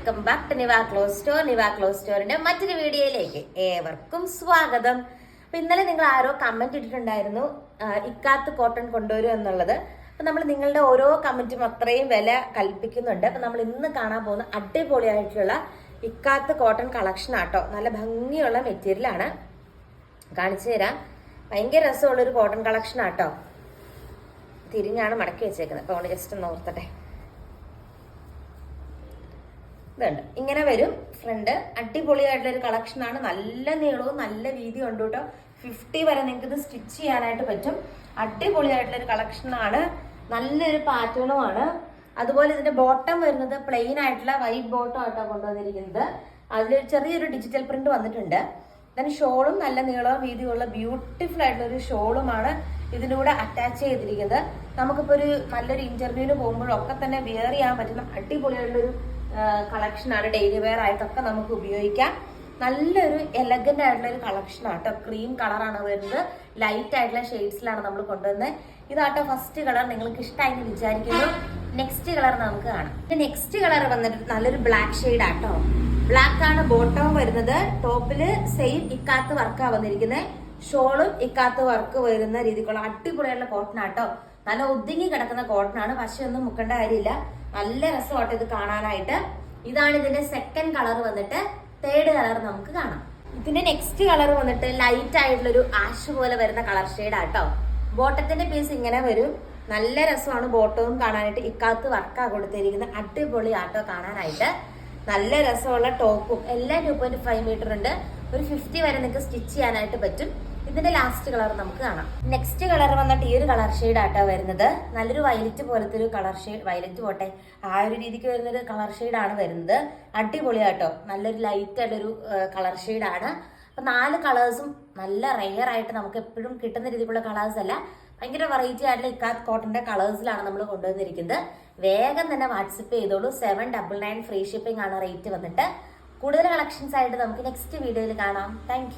Welcome back to Niva clothes store Niva clothes സ്റ്റോറിന്റെ മറ്റൊരു വീഡിയോയിലേക്ക് ഏവർക്കും സ്വാഗതം. അപ്പൊ ഇന്നലെ നിങ്ങൾ ആരോ കമന്റ് ഇട്ടിട്ടുണ്ടായിരുന്നു ഇക്കാത്ത് കോട്ടൺ കൊണ്ടുവരും എന്നുള്ളത്. അപ്പൊ നമ്മൾ നിങ്ങളുടെ ഓരോ കമന്റും അത്രയും വില കൽപ്പിക്കുന്നുണ്ട്. അപ്പൊ നമ്മൾ ഇന്ന് കാണാൻ പോകുന്ന അടിപൊളിയായിട്ടുള്ള ഇക്കാത്ത് കോട്ടൺ കളക്ഷൻ ആട്ടോ. നല്ല ഭംഗിയുള്ള മെറ്റീരിയലാണ് കാണിച്ചു തരാം. ഭയങ്കര രസമുള്ള ഒരു കോട്ടൺ കളക്ഷൻ ആട്ടോ. തിരിഞ്ഞാണ് മടക്കി വെച്ചേക്കുന്നത്. അപ്പൊ അതുകൊണ്ട് ജസ്റ്റ് ഒന്ന് ഓർത്തട്ടെ. ഇതുണ്ട് ഇങ്ങനെ വരും. ഫ്രണ്ട് അടിപൊളിയായിട്ടുള്ള ഒരു കളക്ഷൻ ആണ്. നല്ല നീളവും നല്ല വീതിയും ഉണ്ട് കേട്ടോ. ഫിഫ്റ്റി വരെ നിങ്ങൾക്ക് ഇത് സ്റ്റിച്ച് ചെയ്യാനായിട്ട് പറ്റും. അടിപൊളിയായിട്ടുള്ള ഒരു കളക്ഷൻ ആണ്. നല്ലൊരു പാറ്റേണും ആണ്. അതുപോലെ ഇതിന്റെ ബോട്ടം വരുന്നത് പ്ലെയിൻ ആയിട്ടുള്ള വൈറ്റ് ബോട്ടം ആയിട്ടാണ് കൊണ്ടുവന്നിരിക്കുന്നത്. അതിൽ ചെറിയൊരു ഡിജിറ്റൽ പ്രിന്റ് വന്നിട്ടുണ്ട്. ദെൻ ഷോളും നല്ല നീളവും വീതിയുള്ള ബ്യൂട്ടിഫുൾ ആയിട്ടുള്ള ഒരു ഷോളുമാണ് ഇതിന്റെ കൂടെ അറ്റാച്ച് ചെയ്തിരിക്കുന്നത്. നമുക്കിപ്പോൾ ഒരു നല്ലൊരു ഇന്റർവ്യൂവിന് പോകുമ്പോഴൊക്കെ തന്നെ വിയർ ചെയ്യാൻ പറ്റുന്ന അടിപൊളിയായിട്ടുള്ളൊരു കളക്ഷനാണ് ഡെയിലി വെയർ ആയിട്ടൊക്കെ നമുക്ക് ഉപയോഗിക്കാം. നല്ലൊരു എലഗന്റ് ആയിട്ടുള്ള ഒരു കളക്ഷൻ ആട്ടോ ക്രീം കളറാണ് വരുന്നത്. ലൈറ്റ് ആയിട്ടുള്ള ഷെയ്ഡ്സിലാണ് നമ്മൾ കൊണ്ടുവന്നത് ഇതാട്ടോ ഫസ്റ്റ് കളർ നിങ്ങൾക്ക് ഇഷ്ടമായി എന്ന് വിചാരിക്കുന്നു. നെക്സ്റ്റ് കളർ നമുക്ക് കാണാം. നെക്സ്റ്റ് കളർ വന്നിട്ട് നല്ലൊരു ബ്ലാക്ക് ഷെയ്ഡ് ആട്ടോ ബ്ലാക്ക് ആണ് ബോട്ടം വരുന്നത്. ടോപ്പിൽ സെയിം ഇക്കാത്ത് വർക്കാണ് വന്നിരിക്കുന്നത്. ഷോളും ഇക്കാത്ത് വർക്ക് വരുന്ന രീതിക്കുള്ള അടിപൊളിയുള്ള കോട്ടൺ ആട്ടോ നല്ല ഒതുങ്ങി കിടക്കുന്ന കോട്ടൺ ആണ്. പക്ഷെ ഒന്നും മുക്കേണ്ട കാര്യമില്ല. നല്ല രസമാട്ടെ ഇത് കാണാനായിട്ട്. ഇതാണ് ഇതിന്റെ സെക്കൻഡ് കളർ വന്നിട്ട് തേർഡ് കളർ നമുക്ക് കാണാം. ഇതിന്റെ നെക്സ്റ്റ് കളർ വന്നിട്ട് ലൈറ്റ് ആയിട്ടുള്ള ഒരു ആഷ് പോലെ വരുന്ന കളർ ഷെയ്ഡ് ആട്ടോ. ബോട്ടത്തിന്റെ പീസ് ഇങ്ങനെ വരും. നല്ല രസമാണ് ബോട്ടവും കാണാനായിട്ട്. ഇക്കാത്ത് വർക്കാ കൊടുത്തിരിക്കുന്ന അടിപൊളി ആട്ടോ കാണാനായിട്ട്. നല്ല രസമുള്ള ടോപ്പും എല്ലാം ടു പോയിന്റ് ഫൈവ് മീറ്റർ ഉണ്ട്. ഒരു ഫിഫ്റ്റി വരെ നിങ്ങൾക്ക് സ്റ്റിച്ച് ചെയ്യാനായിട്ട് പറ്റും. ഇതിന്റെ ലാസ്റ്റ് കളർ നമുക്ക് കാണാം. നെക്സ്റ്റ് കളർ വന്നിട്ട് ഈ ഒരു കളർ ഷെയ്ഡ് ആട്ടോ വരുന്നത്. നല്ലൊരു വയലറ്റ് പോലത്തെ ഒരു കളർ ഷെയ്ഡ് വയലറ്റ് പോട്ടെ. ആ ഒരു രീതിക്ക് വരുന്ന ഒരു കളർ ആണ് വരുന്നത്. അടിപൊളിയാട്ടോ. നല്ലൊരു ലൈറ്റ് ആയിട്ടൊരു കളർ ഷെയ്ഡാണ് അപ്പൊ നാല് കളേഴ്സും നല്ല റെയർ ആയിട്ട് നമുക്ക് എപ്പോഴും കിട്ടുന്ന രീതിയിലുള്ള കളേഴ്സ് അല്ല. ഭയങ്കര വെറൈറ്റി ആയിട്ടുള്ള ഇക്കാത്ത് കോട്ടന്റെ കളേഴ്സിലാണ് നമ്മൾ കൊണ്ടുവന്നിരിക്കുന്നത്. വേഗം തന്നെ വാട്സപ്പ് ചെയ്തോളൂ. Seven double nine free shipping ആണ് റേറ്റ് വന്നിട്ട്. കൂടുതൽ കളക്ഷൻസ് ആയിട്ട് നമുക്ക് നെക്സ്റ്റ് വീഡിയോയിൽ കാണാം. താങ്ക്